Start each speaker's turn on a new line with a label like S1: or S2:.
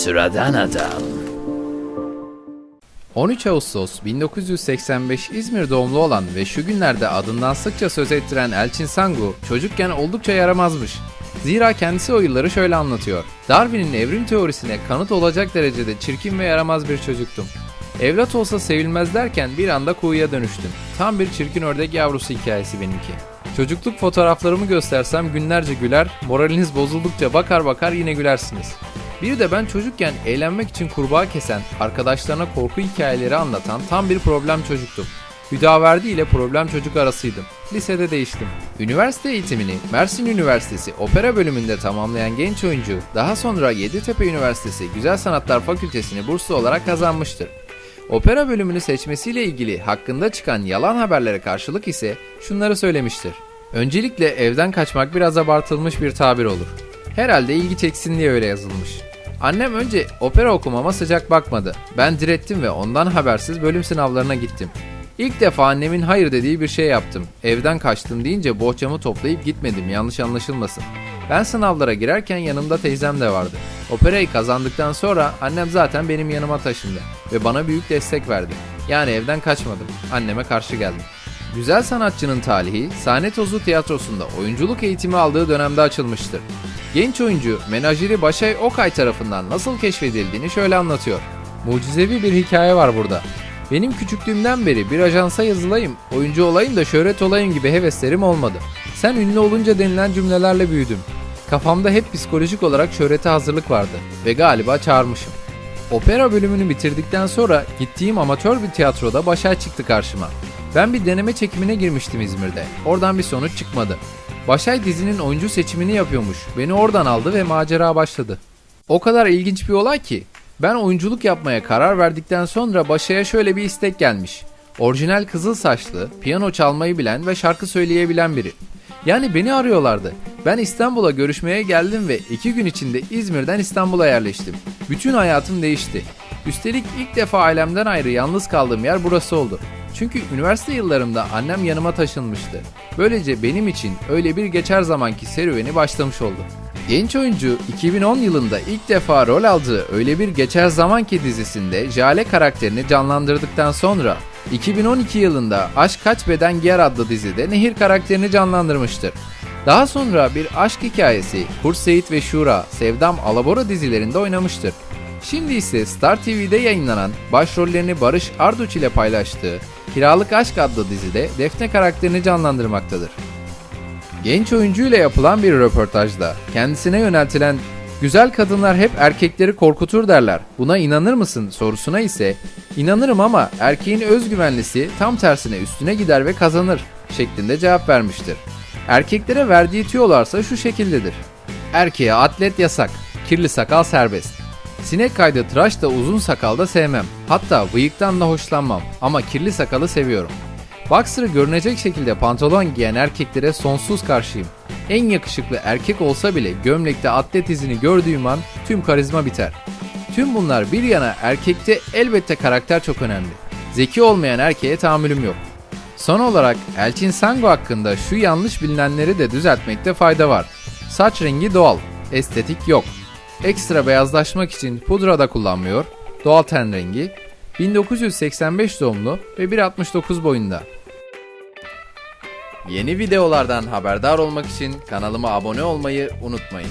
S1: Sıradan adam.
S2: 13 Ağustos 1985 İzmir doğumlu olan ve şu günlerde adından sıkça söz ettiren Elçin Sangu çocukken oldukça yaramazmış. Zira kendisi o yılları şöyle anlatıyor. Darwin'in evrim teorisine kanıt olacak derecede çirkin ve yaramaz bir çocuktum. Evlat olsa sevilmez derken bir anda kuyuya dönüştüm. Tam bir çirkin ördek yavrusu hikayesi benimki. Çocukluk fotoğraflarımı göstersem günlerce güler, moraliniz bozuldukça bakar bakar yine gülersiniz. Bir de ben çocukken eğlenmek için kurbağa kesen, arkadaşlarına korku hikayeleri anlatan tam bir problem çocuktum. Hüdaverdi ile problem çocuk arasıydım. Lisede değiştim. Üniversite eğitimini Mersin Üniversitesi Opera bölümünde tamamlayan genç oyuncu, daha sonra Yeditepe Üniversitesi Güzel Sanatlar Fakültesini burslu olarak kazanmıştır. Opera bölümünü seçmesiyle ilgili hakkında çıkan yalan haberlere karşılık ise şunları söylemiştir. Öncelikle evden kaçmak biraz abartılmış bir tabir olur. Herhalde ilgi çeksin diye öyle yazılmış. Annem önce opera okumama sıcak bakmadı. Ben direttim ve ondan habersiz bölüm sınavlarına gittim. İlk defa annemin hayır dediği bir şey yaptım. Evden kaçtım deyince bohçamı toplayıp gitmedim yanlış anlaşılmasın. Ben sınavlara girerken yanımda teyzem de vardı. Operayı kazandıktan sonra annem zaten benim yanıma taşındı ve bana büyük destek verdi. Yani evden kaçmadım. Anneme karşı geldim. Güzel sanatçının talihi Sahne Tozu Tiyatrosu'nda oyunculuk eğitimi aldığı dönemde açılmıştır. Genç oyuncu menajeri Başay Okay tarafından nasıl keşfedildiğini şöyle anlatıyor. Mucizevi bir hikaye var burada. Benim küçüklüğümden beri bir ajansa yazılayım, oyuncu olayım da şöhret olayım gibi heveslerim olmadı. Sen ünlü olunca denilen cümlelerle büyüdüm. Kafamda hep psikolojik olarak şöhrete hazırlık vardı ve galiba çağırmışım. Opera bölümünü bitirdikten sonra gittiğim amatör bir tiyatroda Başay çıktı karşıma. Ben bir deneme çekimine girmiştim İzmir'de. Oradan bir sonuç çıkmadı. Başay dizinin oyuncu seçimini yapıyormuş. Beni oradan aldı ve macera başladı. O kadar ilginç bir olay ki ben oyunculuk yapmaya karar verdikten sonra Başay'a şöyle bir istek gelmiş. Orijinal kızıl saçlı, piyano çalmayı bilen ve şarkı söyleyebilen biri. Yani beni arıyorlardı. Ben İstanbul'a görüşmeye geldim ve iki gün içinde İzmir'den İstanbul'a yerleştim. Bütün hayatım değişti. Üstelik ilk defa ailemden ayrı yalnız kaldığım yer burası oldu. Çünkü üniversite yıllarımda annem yanıma taşınmıştı. Böylece benim için öyle bir geçer zamanki serüveni başlamış oldu. Genç oyuncu 2010 yılında ilk defa rol aldığı Öyle Bir Geçer Zamanki dizisinde Jale karakterini canlandırdıktan sonra 2012 yılında Aşk Kaç Beden Giyer adlı dizide Nehir karakterini canlandırmıştır. Daha sonra bir aşk hikayesi Kurt ve Şura, Sevdam Alabora dizilerinde oynamıştır. Şimdi ise Star TV'de yayınlanan başrollerini Barış Arduç ile paylaştığı Kiralık Aşk adlı dizide Defne karakterini canlandırmaktadır. Genç oyuncu ile yapılan bir röportajda kendisine yöneltilen güzel kadınlar hep erkekleri korkutur derler. Buna inanır mısın sorusuna ise inanırım ama erkeğin özgüvenlisi tam tersine üstüne gider ve kazanır şeklinde cevap vermiştir. Erkeklere verdiği tüyolarsa şu şekildedir. Erkeğe atlet yasak, kirli sakal serbest. Sinek kaydı tıraş da uzun sakal da sevmem. Hatta bıyıktan da hoşlanmam ama kirli sakalı seviyorum. Boxer'ı görünecek şekilde pantolon giyen erkeklere sonsuz karşıyım. En yakışıklı erkek olsa bile gömlekte atlet izini gördüğüm an tüm karizma biter. Tüm bunlar bir yana erkekte elbette karakter çok önemli. Zeki olmayan erkeğe tahammülüm yok. Son olarak Elçin Sango hakkında şu yanlış bilinenleri de düzeltmekte fayda var. Saç rengi doğal, estetik yok. Ekstra beyazlaşmak için pudra da kullanmıyor, doğal ten rengi, 1985 doğumlu ve 1.69 boyunda. Yeni videolardan haberdar olmak için kanalıma abone olmayı unutmayın.